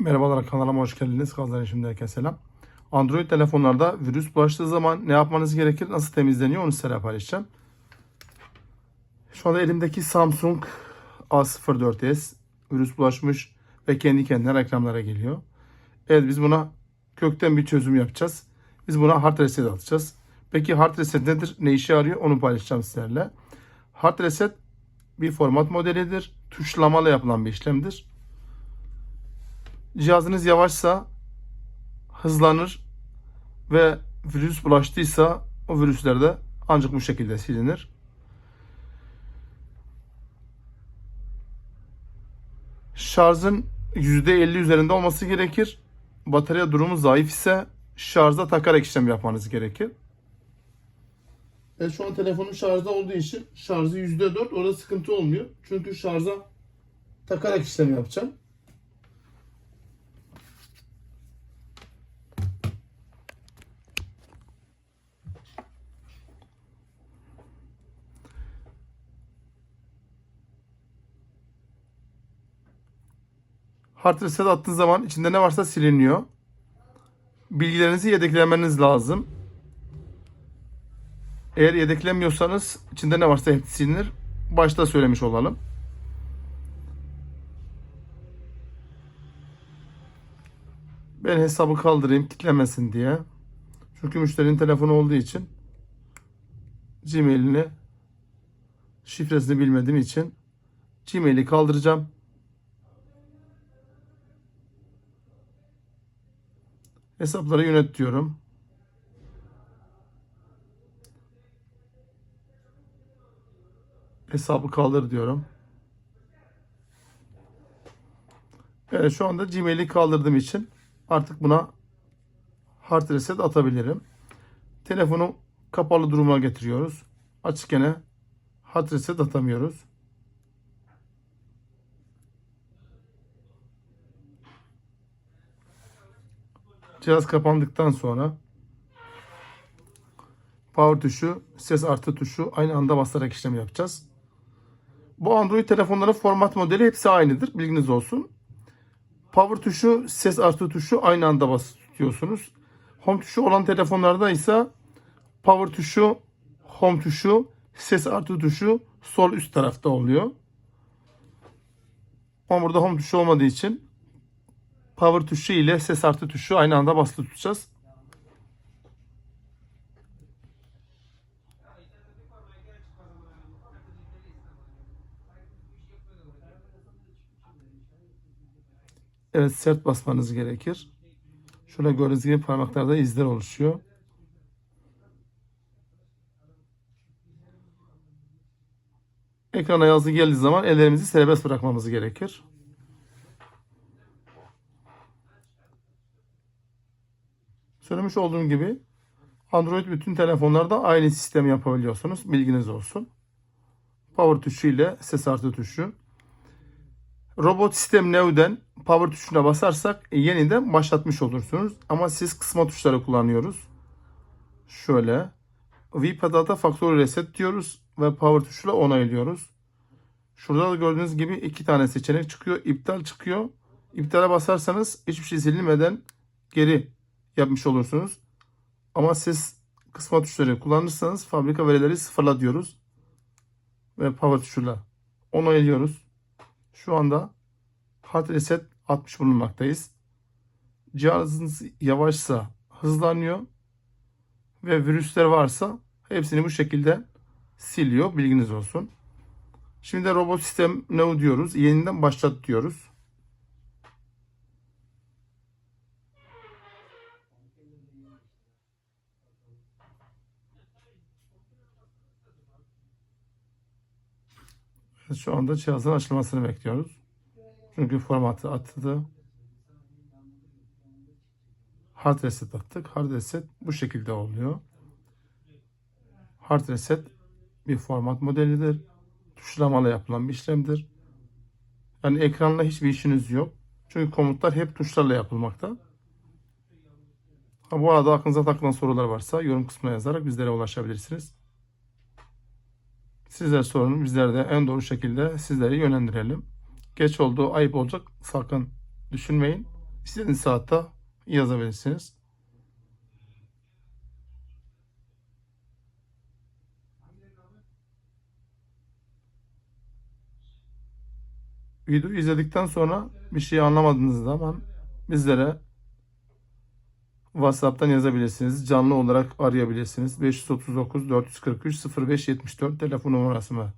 Merhabalar kanalıma hoş geldiniz. Kazan şimdi herkese selam. Android telefonlarda virüs bulaştığı zaman ne yapmanız gerekir? Nasıl temizleniyor? Onu size paylaşacağım. Şu anda elimdeki Samsung A04s virüs bulaşmış ve kendi kendine reklamlara geliyor. Evet biz buna kökten bir çözüm yapacağız. Biz buna hard reset atacağız. Peki hard reset nedir? Ne işe yarıyor? Onu paylaşacağım sizlerle. Hard reset bir format modelidir. Tuşlamalı yapılan bir işlemdir. Cihazınız yavaşsa hızlanır ve virüs bulaştıysa o virüsler de ancak bu şekilde silinir. Şarjın %50 üzerinde olması gerekir. Batarya durumu zayıf ise şarja takarak işlem yapmanız gerekir. Evet şu an telefonum şarjda olduğu için şarjı %4 orada sıkıntı olmuyor. Çünkü şarja takarak işlem yapacağım. Hard reset attığı zaman içinde ne varsa siliniyor. Bilgilerinizi yedeklemeniz lazım. Eğer yedeklemiyorsanız içinde ne varsa hepsi silinir. Başta söylemiş olalım. Ben hesabı kaldırayım kitlemesin diye. Çünkü müşterinin telefonu olduğu için Gmail'ini şifresini bilmediğim için Gmail'i kaldıracağım. Hesapları yönet diyorum. Hesabı kaldır diyorum. Evet şu anda Gmail'i kaldırdığım için artık buna hard reset atabilirim. Telefonu kapalı duruma getiriyoruz. Açık gene hard reset atamıyoruz. Cihaz kapandıktan sonra power tuşu, ses artı tuşu aynı anda basarak işlem yapacağız. Bu Android telefonların format modeli hepsi aynıdır. Bilginiz olsun. Power tuşu, ses artı tuşu aynı anda basıyorsunuz. Home tuşu olan telefonlarda ise power tuşu, home tuşu, ses artı tuşu sol üst tarafta oluyor. Ama burada home tuşu olmadığı için power tuşu ile ses artı tuşu aynı anda basılı tutacağız. Evet sert basmanız gerekir. Şöyle gördüğünüz gibi parmaklarda izler oluşuyor. Ekrana yazı geldiği zaman ellerimizi serbest bırakmamız gerekir. Söylemiş olduğum gibi Android bütün telefonlarda aynı sistem yapabiliyorsunuz. Bilginiz olsun. Power tuşu ile ses artı tuşu. Robot sistem New'den power tuşuna basarsak yeniden başlatmış olursunuz. Ama siz kısma tuşları kullanıyoruz. Şöyle. VPad'a Factory Reset diyoruz ve power tuşuyla onaylıyoruz. Şurada da gördüğünüz gibi iki tane seçenek çıkıyor. İptal çıkıyor. İptale basarsanız hiçbir şey silinmeden geri yapmış olursunuz. Ama siz kısma tuşları kullanırsanız fabrika verileri sıfırla diyoruz. Ve power tuşuyla onaylıyoruz. Şu anda hard reset atmış bulunmaktayız. Cihazınız yavaşsa hızlanıyor ve virüsler varsa hepsini bu şekilde siliyor. Bilginiz olsun. Şimdi de robot sistem ne diyoruz? Yeniden başlat diyoruz. Şu anda cihazın açılmasını bekliyoruz. Çünkü formatı attı. Hard reset attık. Hard reset bu şekilde oluyor. Hard reset bir format modelidir. Tuşlamalı yapılan bir işlemdir. Yani ekranla hiçbir işiniz yok. Çünkü komutlar hep tuşlarla yapılmakta. Ha, bu arada aklınıza takılan sorular varsa yorum kısmına yazarak bizlere ulaşabilirsiniz. Sizler sorun, bizler de en doğru şekilde sizleri yönlendirelim. Geç oldu, ayıp olacak sakın düşünmeyin. istediğiniz saatte yazabilirsiniz. Videoyu izledikten sonra bir şey anlamadığınız zaman bizlere WhatsApp'tan yazabilirsiniz. Canlı olarak arayabilirsiniz. 539 443 0574 telefon numarası mı?